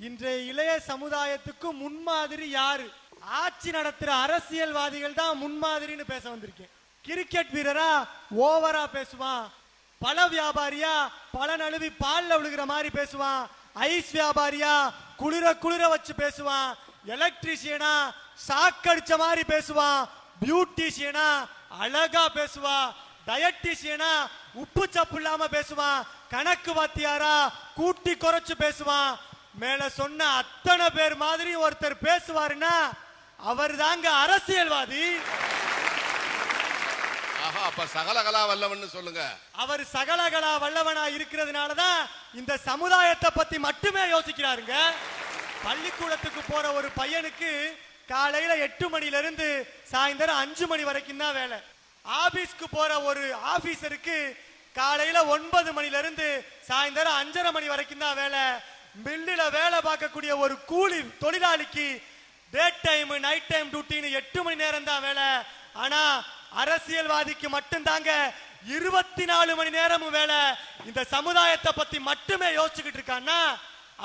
இன்றைய இளைய சமுதாயத்துக்கு முன்மாதிரி யாரு? ஆட்சி நடத்துற அரசியல்வாதிகள் தான் முன்மாதிரின்னு பேச வந்திருக்கேன். கிரிக்கெட் வீரரா ஓவரா பேசுவான். பல வியாபாரியா பல நழுவி பால்ல விழுகிற மாதிரி பேசுவான். ஐஸ் வியாபாரியா குளிர குளிர வச்சு பேசுவான். எலக்ட்ரிஷியனா சாக்கடிச்ச மாதிரி பேசுவான். பியூட்டிஷியனா அழகா பேசுவான். டயட்டிஷியனா உப்பு சப்பு இல்லாம பேசுவான். கணக்கு வாத்தியாரா கூட்டி குறைச்சு பேசுவான். மேல சொன்ன அத்தனை பேர் மாதிரி ஒருத்தர் பேசுவாருன்னா அவர் தாங்க அரசியல்வாதி. ஆஹா அப்ப சகலகலா வல்லவன்னு சொல்லுங்க. அவர் சகலகலா வல்லவனா இருக்கிறதுனால தான் இந்த சமுதாயத்தை பத்தி மட்டுமே யோசிக்கிறாருங்க. பள்ளிக்கூடத்துக்கு போற ஒரு பையனுக்கு காலையில எட்டு மணில இருந்து சாயந்தரம் அஞ்சு மணி வரைக்கும் தான் வேலை. ஆபீஸ்க்கு போற ஒரு ஆபீசருக்கு காலையில ஒன்பது மணில இருந்து சாயந்தரம் அஞ்சரை மணி வரைக்கும் தான் வேலை. மில்லில் வேலை பார்க்கக்கூடிய ஒரு கூலி தொழிலாளிக்கு டே டைம் நைட் டைம் டியூட்டின்னு எட்டு மணி நேரம் தான் வேலை. ஆனா அரசியல்வாதிக்கு மட்டும்தாங்க இருபத்தி நாலு மணி நேரமும் வேலை. இந்த சமுதாயத்தை பத்தி மட்டுமே யோசிச்சுக்கிட்டு இருக்கான்னா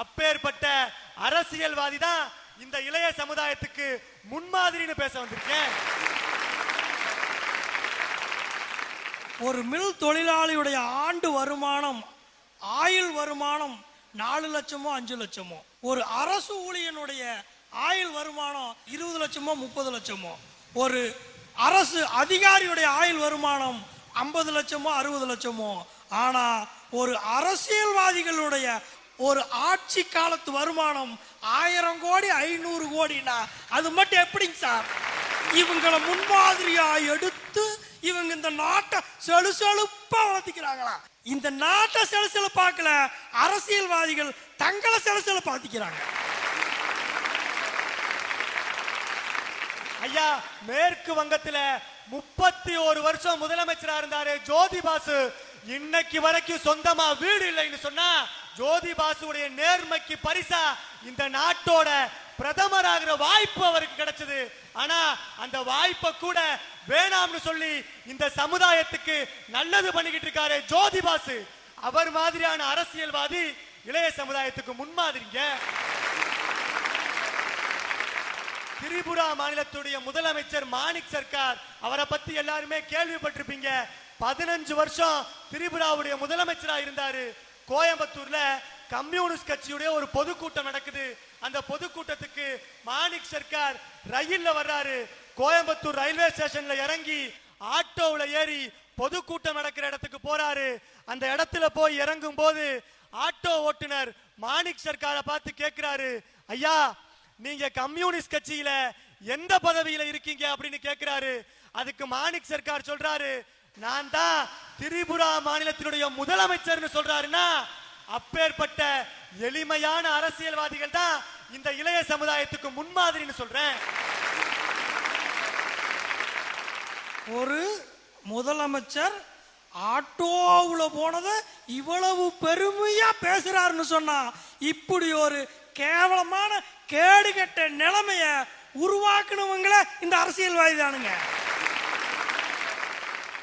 அப்பேற்பட்ட அரசியல்வாதி தான் இந்த இளைய சமுதாயத்துக்கு முன்மாதிரின்னு பேச வந்திருக்கேன். ஒரு மில் தொழிலாளியுடைய ஆண்டு வருமானம் ஆயுள் வருமானம் நாலு லட்சமோ அஞ்சு லட்சமோ. ஒரு அரசு ஊழியனுடைய ஆயுள் வருமானம் இருபது லட்சமோ முப்பது லட்சமோ. ஒரு அரசு அதிகாரியுடைய ஆயுள் வருமானம் ஐம்பது லட்சமோ அறுபது லட்சமோ. ஆனா ஒரு அரசியல்வாதிகளுடைய ஒரு ஆட்சி காலத்து வருமானம் ஆயிரம் கோடி ஐநூறு கோடினா அது மட்டும் எப்படிங்க சார்? இவங்களை முன்மாதிரியா எடுத்து இந்த நாட்டை செழுசெழுப்பா வளர்த்திக்கிறாங்களா? இந்த நாட்டை செழுசெழுப்பாக்கல அரசியல்வாதிகள் தங்களை செழுசெழுப்பாத்திக்கிறாங்க ஐயா மேற்கு வங்கத்துல முப்பத்தி ஒரு வருஷம் முதலமைச்சரா இருந்தாரு ஜோதி பாசு. இன்னைக்கு வரைக்கும் சொந்தமா வீடு இல்லைன்னு சொன்னா ஜோதி பாசுடைய நேர்மைக்கு பரிசா இந்த நாட்டோட பிரதமராகிற வாய்ப்பு அவருக்கு கிடைச்சது. ஆனா அந்த வாய்ப்பை கூட வேணாம்னு சொல்லி இந்த சமுதாயத்துக்கு நல்லது பண்ணிக்கிட்டு இருக்காரு ஜோதி பாசு. அவர் மாதிரியான அரசியல்வாதி இளைய சமுதாயத்துக்கு முன்மாதிரிங்க. திரிபுரா மாநிலத்துடைய முதலமைச்சர் மாணிக் சர்க்கார் அவரை பத்தி எல்லாருமே கேள்விப்பட்டிருப்பீங்க. பதினஞ்சு வருஷம் திரிபுராவுடைய முதலமைச்சரா இருந்தாரு. கோயம்புத்தூர்ல கம்யூனிஸ்ட் கட்சியுடைய ஒரு பொதுக்கூட்டம் நடக்குது. அந்த பொதுக்கூட்டத்துக்கு மாணிக் சர்க்கார் ரயில்ல வர்றாரு. கோயம்புத்தூர் ரயில்வே ஸ்டேஷன்ல இறங்கி ஆட்டோவில் ஏறி பொதுக்கூட்டம் நடக்கிற இடத்துக்கு போறாரு. அந்த இடத்துல போய் இறங்கும் போது ஆட்டோ ஓட்டுநர் மாணிக் சர்க்காரை பார்த்து கேட்கிறாரு ஐயா நீங்க கம்யூனிஸ்ட் கட்சியில எந்த பதவியில இருக்கீங்க? அப்படின்னு கேட்கிறாரு அதுக்கு மாணிக் சர்க்கார் சொல்றாரு நான் தான் திரிபுரா மாநிலத்தினுடைய முதலமைச்சர்னு சொல்றாருன்னா அப்பேற்பட்ட எளிமையான அரசியல்வாதிகள் தான் இந்த இளைய சமுதாயத்துக்கு முன்மாதிரின்னு சொல்றேன். ஒரு முதலமைச்சர் ஆட்டோவுல போனதை இவ்வளவு பெருமையா பேசுறாருன்னு சொன்னா இப்படி ஒரு கேவலமான கேடுகெட்ட நிலைமைய உருவாக்குனவங்கள இந்த அரசியல்வாதி தானுங்க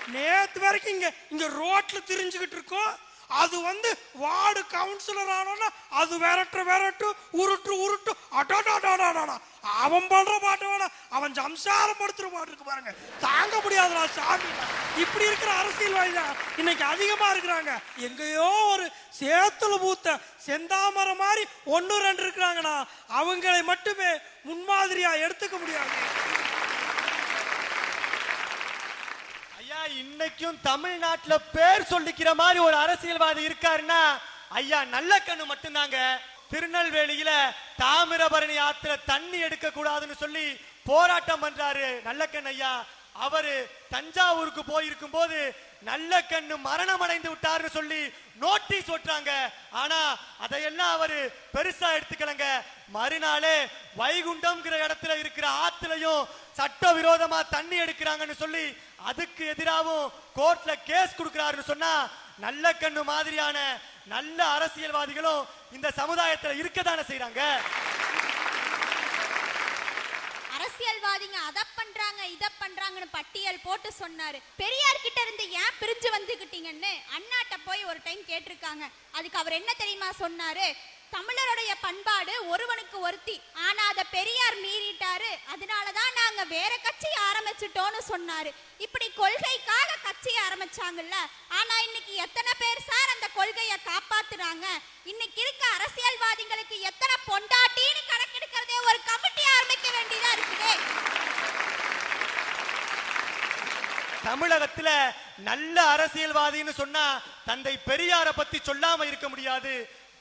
நேற்று வரைக்கும் இங்க இங்க ரோட்ல திரிஞ்சுக்கிட்டு இருக்கோம். அது வந்து வார்டு கவுன்சிலர் ஆனோன்னா அது விரட்டு விரட்டு உருட்டு உருட்டு. அடாடாடாடாடா. அவன் பண்ற பாட்டு வேணா. அவன் சம்சாரம் படுத்துற பாட்டு இருக்கு பாருங்க. தாங்க முடியாதுடா சாமி. இப்படி இருக்கிற அரசியல்வாதி தான் இன்னைக்கு அதிகமா இருக்கிறாங்க. எங்கேயோ ஒரு சேத்துல பூத்த செந்தாமரம் மாதிரி ஒன்னு ரெண்டு இருக்கிறாங்கண்ணா அவங்களை மட்டுமே முன்மாதிரியா எடுத்துக்க முடியாது ஐயா இன்னைக்கும் தமிழ்நாட்டுல பேர் சொல்லிக்கிற மாதிரி ஒரு அரசியல்வாதி இருக்காருன்னா ஐயா நல்ல கண்ணு மட்டும்தாங்க. திருநெல்வேலியில தாமிரபரணி ஆத்துல தண்ணி எடுக்க கூடாதுன்னு சொல்லி போராட்டம் பண்றாரு. நல்லக்கண் ஐயா. அவரு தஞ்சாவூருக்கு போயிருக்கும் போது நல்ல கண்ணு மரணம் அடைந்து விட்டாருன்னு சொல்லி நோட்டீஸ் ஒட்டுறாங்க. ஆனா அதையெல்லாம் அவரு பெருசா எடுத்துக்கலங்க. மறுநாளே வைகுண்டம்ங்கிற இடத்துல இருக்கிற ஆத்துலயும் சட்ட விரோதமா தண்ணி எடுக்கிறாங்கன்னு சொல்லி அதுக்கு எதிராகவும் கோர்ட்ல கேஸ் கொடுக்கிறாருன்னு சொன்னா நல்ல கண்ணு மாதிரியான நல்ல அரசியல்வாதிகளும் இந்த சமுதாயத்துல இருக்கதானே செய்யறாங்க அரசியல்வாதிங்க அத பண்றாங்க இத பண்றாங்கன்னு பட்டியல் போட்டு சொன்னாரு. பெரியார் கிட்ட இருந்து ஏன் பிரிஞ்சு வந்துகிட்டீங்கன்னு அண்ணாட்ட போய் ஒரு டைம் கேட்டிருக்காங்க. அதுக்கு அவர் என்ன தெரியுமா சொன்னாரு? தமிழருடைய பண்பாடு ஒருவனுக்கு ஒருத்தி. ஆனா அத பெரியார் மீறிட்டாரு. அதனாலதான் நாங்க வேற கட்சி ஆரம்பிச்சிட்டோம்னு சொன்னாரு. இப்படி கொள்கைக்காக கட்சி ஆரம்பிச்சாங்கல்ல ஆனா இன்னைக்கு எத்தனை பேர் சார் அந்த கொள்கையை காப்பாத்துறாங்க? இன்னைக்கு இருக்க அரசியல்வாதிகளுக்கு எத்தனை பொண்டாட்டின்னு தமிழகத்துல நல்ல அரசியல்வாதின்னு சொன்னா தந்தை பெரியார பத்தி சொல்லாம இருக்க முடியாது.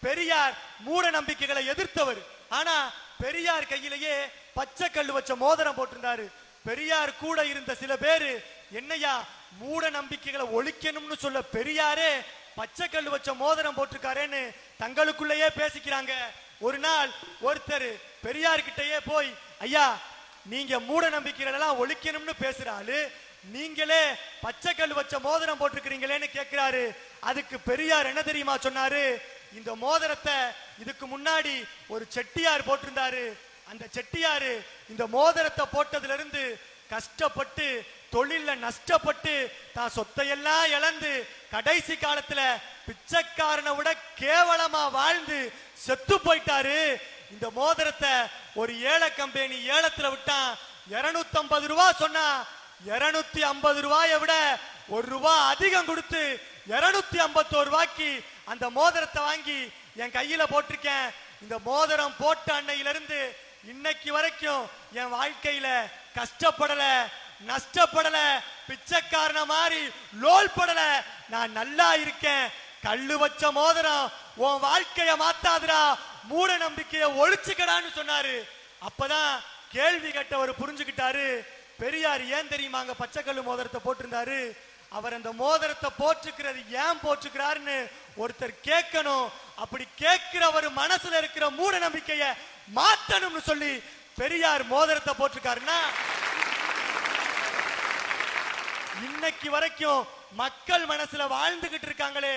பெரியார் மூட நம்பிக்கைகளை எதிர்த்தவர். ஆனா பெரியார் கையிலேயே பச்சை கல் வச்ச மோதிரம் போட்டிருந்தாரு. பெரியார் கூட இருந்த சில பேரு என்னையா மூட நம்பிக்கைகளை ஒழிக்கணும்னு சொல்ல பெரியாரே பச்சை கல் வச்ச மோதிரம் போட்டிருக்காரேன்னு தங்களுக்குள்ளேயே பேசிக்கிறாங்க. ஒரு நாள் ஒருத்தர் பெரியார்கிட்டயே போய் ஐயா நீங்க மூட நம்பிக்கைகள் எல்லாம் ஒழிக்கணும்னு பேசுற ஆளு நீங்களே பச்சை கல் வச்ச மோதிரம் போட்டிருக்கிறீங்களேன்னு கேட்கிறாரு. அதுக்கு பெரியார் என்ன தெரியுமா சொன்னாரு? இந்த மோதிரத்தை இதுக்கு முன்னாடி ஒரு செட்டியார் போட்டிருந்தாரு. அந்த செட்டியாரு இந்த மோதிரத்தை போட்டதுல இருந்து கஷ்டப்பட்டு தொழில்ல நஷ்டப்பட்டு தான் சொத்தையெல்லாம் இழந்து கடைசி காலத்துல பிச்சைக்காரனை விட கேவலமா வாழ்ந்து செத்து போயிட்டாரு. இந்த மோதிரத்தை ஒரு ஏழை கம்பெனி ஏலத்துல விட்டான். 250 ரூபா சொன்னா 250 ஐம்பது ரூபாயை விட ஒரு ரூபா அதிகம் கொடுத்து 251 ஐம்பத்தோரு ரூபாய்க்கு அந்த மோதிரத்தை வாங்கி என் கையில போட்டிருக்கேன். இந்த மோதிரம் போட்ட அன்னையில இருந்து இன்னைக்கு வரைக்கும் என் வாழ்க்கையில கஷ்டப்படல நஷ்டப்படல பிச்சைக்காரன மாதிரி லோல் படல. நான் நல்லா இருக்கேன். கல்லு வச்ச மோதிரம் உன் வாழ்க்கைய மாத்தாதுடா மூட நம்பிக்கைய ஒழிச்சுக்கடான்னு சொன்னாரு. அப்பதான் கேள்வி கேட்டவர் புரிஞ்சுக்கிட்டாரு. பெரியார் ஏன் தெரியுமா அங்க பச்சை கல்லு மோதிரத்தை போட்டிருந்தாரு? அவர் அந்த மோதிரத்தை போற்றுக்கிறது ஏன் போற்றுக்கிறாருன்னு ஒருத்தர் கேட்கணும். அப்படி கேட்கிறவர் மனசுல இருக்கிற மூட நம்பிக்கைய மாத்தணும்னு சொல்லி பெரியார் மோதிரத்தை போட்டிருக்காருன்னா இன்னைக்கு வரைக்கும் மக்கள் மனசுல வாழ்ந்துகிட்டு இருக்காங்களே.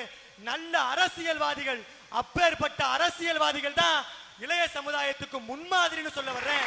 நல்ல அரசியல்வாதிகள் அப்பேற்பட்ட அரசியல்வாதிகள் தான் இளைய சமுதாயத்துக்கு முன்மாதிரின்னு சொல்ல வர்றேன்.